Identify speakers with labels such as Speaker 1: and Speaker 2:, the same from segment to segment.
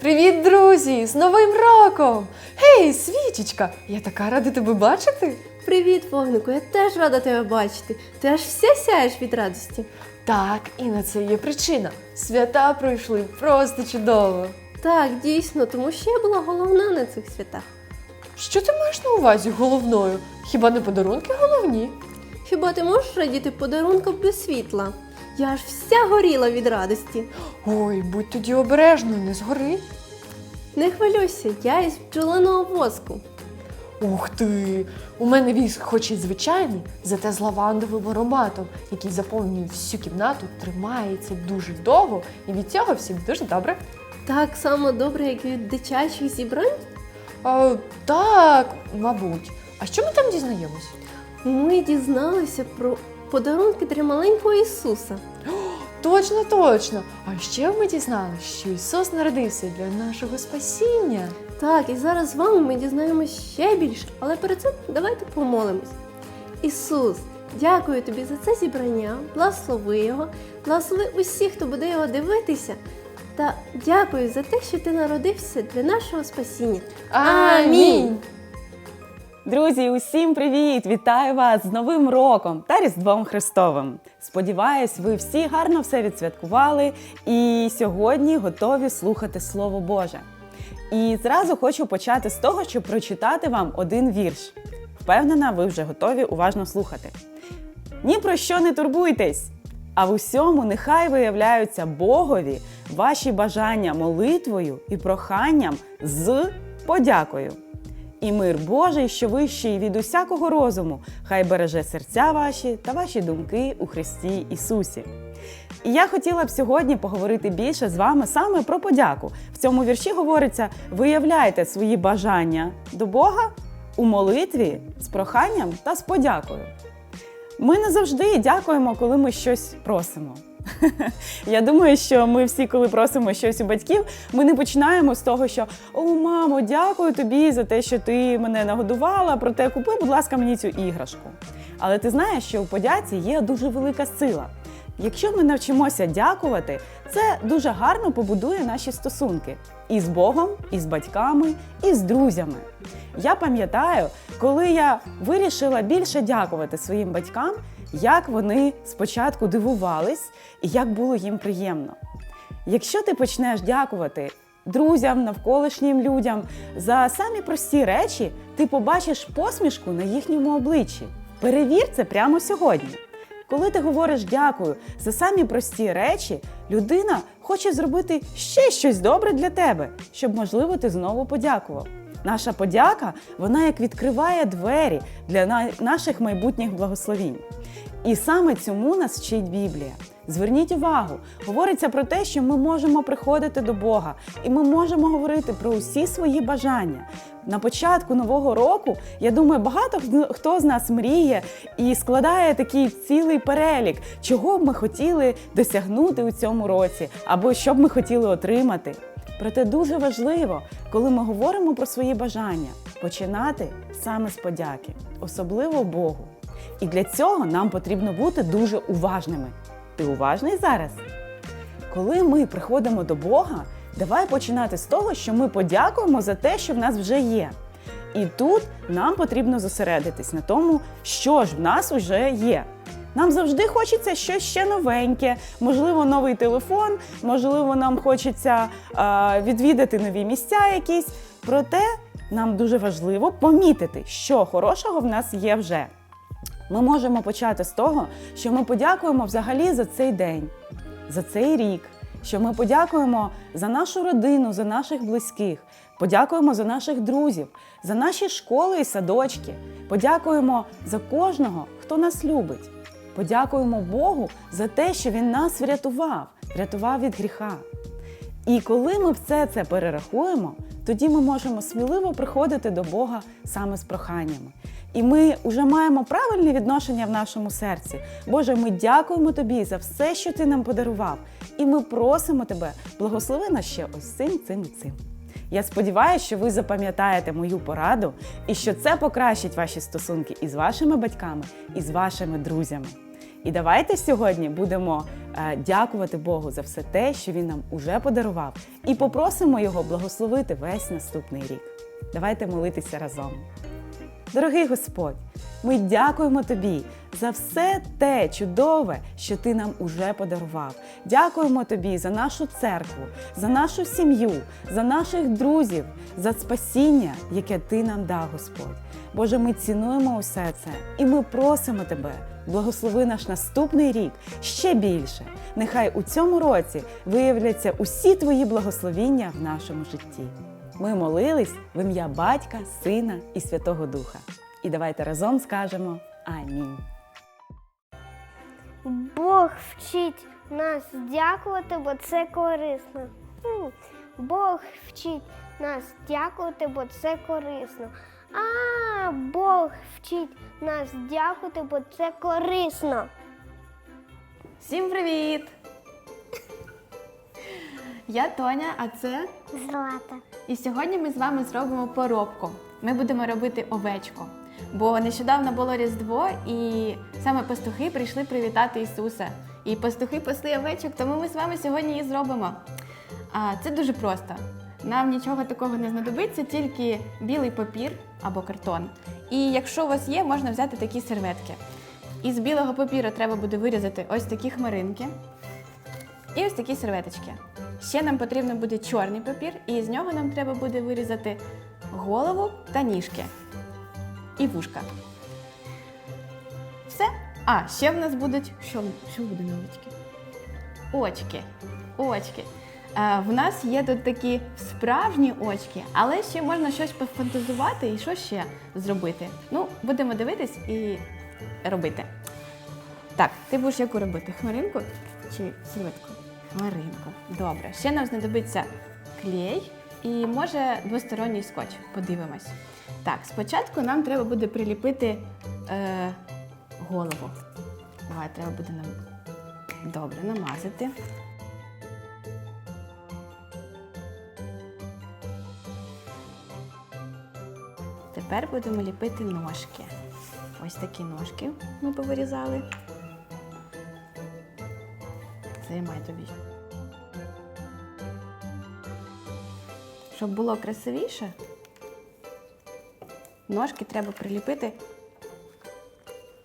Speaker 1: Привіт, друзі! З Новим роком! Гей, свічечка! Я така рада тебе бачити.
Speaker 2: Привіт, вогнику, я теж рада тебе бачити. Ти аж вся сяєш від радості.
Speaker 1: Так, і на це є причина. Свята пройшли просто чудово.
Speaker 2: Так, дійсно, тому що я була головна на цих святах.
Speaker 1: Що ти маєш на увазі головною? Хіба не подарунки головні?
Speaker 2: Хіба ти можеш радіти подарункам без світла? Я аж вся горіла від радості.
Speaker 1: Ой, будь тоді обережно, не згори.
Speaker 2: Не хвилюйся, я із бджолиного воску.
Speaker 1: Ух ти! У мене віск хоч і звичайний, зате з лавандовим ароматом, який заповнює всю кімнату, тримається дуже довго, і від цього всім дуже добре.
Speaker 2: Так само добре, як від дитячих зібрань.
Speaker 1: А, так, мабуть. А що ми там дізнаємось?
Speaker 2: Ми дізналися про подарунки для маленького Ісуса.
Speaker 1: Точно, точно. А ще ми дізналися, що Ісус народився для нашого спасіння.
Speaker 2: Так, і зараз з вами ми дізнаємося ще більше, але перед цим давайте помолимось. Ісус, дякую тобі за це зібрання, благослови його, благослови усіх, хто буде його дивитися. Та дякую за те, що ти народився для нашого спасіння. Амінь.
Speaker 3: Друзі, усім привіт! Вітаю вас з Новим роком та Різдвом Христовим. Сподіваюсь, ви всі гарно все відсвяткували і сьогодні готові слухати Слово Боже. І зразу хочу почати з того, щоб прочитати вам один вірш. Впевнена, ви вже готові уважно слухати. Ні про що не турбуйтесь, а в усьому нехай виявляються Богові ваші бажання молитвою і проханням з подякою. І мир Божий, що вищий від усякого розуму, хай береже серця ваші та ваші думки у Христі Ісусі. І я хотіла б сьогодні поговорити більше з вами саме про подяку. В цьому вірші говориться: виявляйте свої бажання до Бога у молитві з проханням та з подякою. Ми не завжди дякуємо, коли ми щось просимо. Я думаю, що ми всі, коли просимо щось у батьків, ми не починаємо з того, що О, мамо, дякую тобі за те, що ти мене нагодувала, проте купи, будь ласка, мені цю іграшку. Але ти знаєш, що у подяці є дуже велика сила. Якщо ми навчимося дякувати, це дуже гарно побудує наші стосунки і з Богом, і з батьками, і з друзями. Я пам'ятаю, коли я вирішила більше дякувати своїм батькам, як вони спочатку дивувались і як було їм приємно. Якщо ти почнеш дякувати друзям, навколишнім людям за самі прості речі, ти побачиш посмішку на їхньому обличчі. Перевір це прямо сьогодні. Коли ти говориш дякую за самі прості речі, людина хоче зробити ще щось добре для тебе, щоб, можливо, ти знову подякував. Наша подяка, вона як відкриває двері для наших майбутніх благословінь. І саме цьому нас вчить Біблія. Зверніть увагу, говориться про те, що ми можемо приходити до Бога, і ми можемо говорити про усі свої бажання. На початку нового року, я думаю, багато хто з нас мріє і складає такий цілий перелік, чого б ми хотіли досягнути у цьому році, або що б ми хотіли отримати. Проте дуже важливо, коли ми говоримо про свої бажання, починати саме з подяки, особливо Богу. І для цього нам потрібно бути дуже уважними. Ти уважний зараз? Коли ми приходимо до Бога, давай починати з того, що ми подякуємо за те, що в нас вже є. І тут нам потрібно зосередитись на тому, що ж в нас вже є. Нам завжди хочеться щось ще новеньке, можливо, новий телефон, можливо, нам хочеться е, відвідати нові місця якісь. Проте нам дуже важливо помітити, що хорошого в нас є вже. Ми можемо почати з того, що ми подякуємо взагалі за цей день, за цей рік, що ми подякуємо за нашу родину, за наших близьких, подякуємо за наших друзів, за наші школи і садочки, подякуємо за кожного, хто нас любить. Подякуємо Богу за те, що Він нас врятував, врятував від гріха. І коли ми все це перерахуємо, тоді ми можемо сміливо приходити до Бога саме з проханнями. І ми вже маємо правильне відношення в нашому серці. Боже, ми дякуємо тобі за все, що ти нам подарував. І ми просимо тебе, благослови нас ще ось цим, цим і цим. Я сподіваюся, що ви запам'ятаєте мою пораду і що це покращить ваші стосунки із вашими батьками, і з вашими друзями. І давайте сьогодні будемо е, дякувати Богу за все те, що Він нам уже подарував, і попросимо Його благословити весь наступний рік. Давайте молитися разом. Дорогий Господь, ми дякуємо Тобі за все те чудове, що Ти нам уже подарував. Дякуємо Тобі за нашу церкву, за нашу сім'ю, за наших друзів, за спасіння, яке Ти нам дав, Господь. Боже, ми цінуємо усе це і ми просимо Тебе. Благослови наш наступний рік ще більше. Нехай у цьому році виявляться усі твої благословіння в нашому житті. Ми молились в ім'я Батька, Сина і Святого Духа. І давайте разом скажемо Амінь.
Speaker 4: Бог вчить нас дякувати, бо це корисно. Бог вчить нас дякувати, бо це корисно. А, Бог вчить нас дякувати, бо це корисно.
Speaker 5: Всім привіт! Я Тоня, а це.
Speaker 4: Злата.
Speaker 5: І сьогодні ми з вами зробимо поробку. Ми будемо робити овечку. Бо нещодавно було Різдво, і саме пастухи прийшли привітати Ісуса. І пастухи пасли овечок, тому ми з вами сьогодні її зробимо. А це дуже просто. Нам нічого такого не знадобиться, тільки білий папір або картон. І якщо у вас є, можна взяти такі серветки. Із білого папіру треба буде вирізати ось такі хмаринки і ось такі серветочки. Ще нам потрібно буде чорний папір, і з нього нам треба буде вирізати голову та ніжки і вушка. Все. А, ще в нас будуть. Що, що буде на очки? Очки. Е, в нас є тут такі справжні очки, але ще можна щось пофантазувати і що ще зробити. Ну, будемо дивитись і робити. Так, ти будеш яку робити? Хмаринку чи сілочку? Хмаринку. Добре. Ще нам знадобиться клей і може двосторонній скотч. Подивимось. Так, спочатку нам треба буде приліпити е, голову. Давай, треба буде нам добре намазати. Тепер будемо ліпити ножки. Ось такі ножки ми повирізали. Займай тобі. Щоб було красивіше, ножки треба приліпити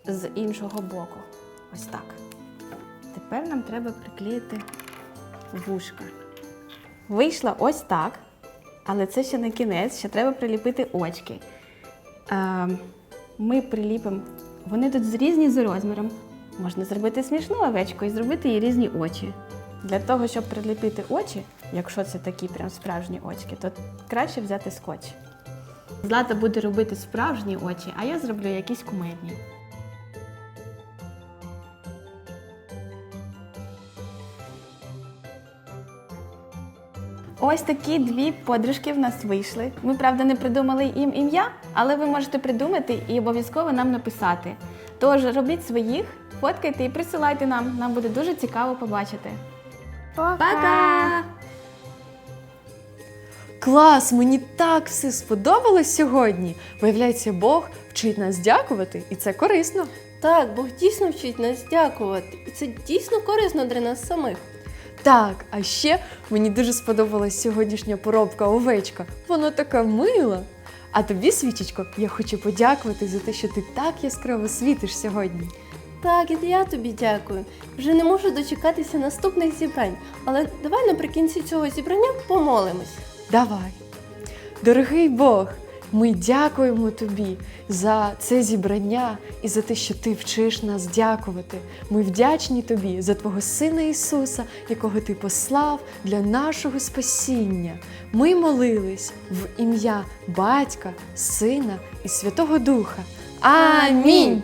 Speaker 5: з іншого боку. Ось так. Тепер нам треба приклеїти вушка. Вийшло ось так, але це ще не кінець, ще треба приліпити очки. Е, Ми приліпимо, вони тут різні за розміром. Можна зробити смішну овечку і зробити їй різні очі. Для того, щоб приліпити очі, якщо це такі прям справжні очки, то краще взяти скотч. Злата буде робити справжні очі, а я зроблю якісь кумедні. Ось такі дві подружки в нас вийшли. Ми, правда, не придумали їм ім'я, але ви можете придумати і обов'язково нам написати. Тож робіть своїх, фоткайте і присилайте нам. Нам буде дуже цікаво побачити. Пока!
Speaker 1: Клас, мені так все сподобалось сьогодні. Виявляється, Бог вчить нас дякувати, і це корисно.
Speaker 2: Так, Бог дійсно вчить нас дякувати. І це дійсно корисно для нас самих.
Speaker 1: Так, а ще мені дуже сподобалась сьогоднішня поробка овечка. Вона така мила. А тобі, свічечко, я хочу подякувати за те, що ти так яскраво світиш сьогодні.
Speaker 2: Так, і я тобі дякую. Вже не можу дочекатися наступних зібрань. Але давай наприкінці цього зібрання помолимось.
Speaker 1: Давай. Дорогий Бог, ми дякуємо тобі за це зібрання і за те, що ти вчиш нас дякувати. Ми вдячні тобі за Твого Сина Ісуса, якого ти послав для нашого спасіння. Ми молились в ім'я Батька, Сина і Святого Духа. Амінь.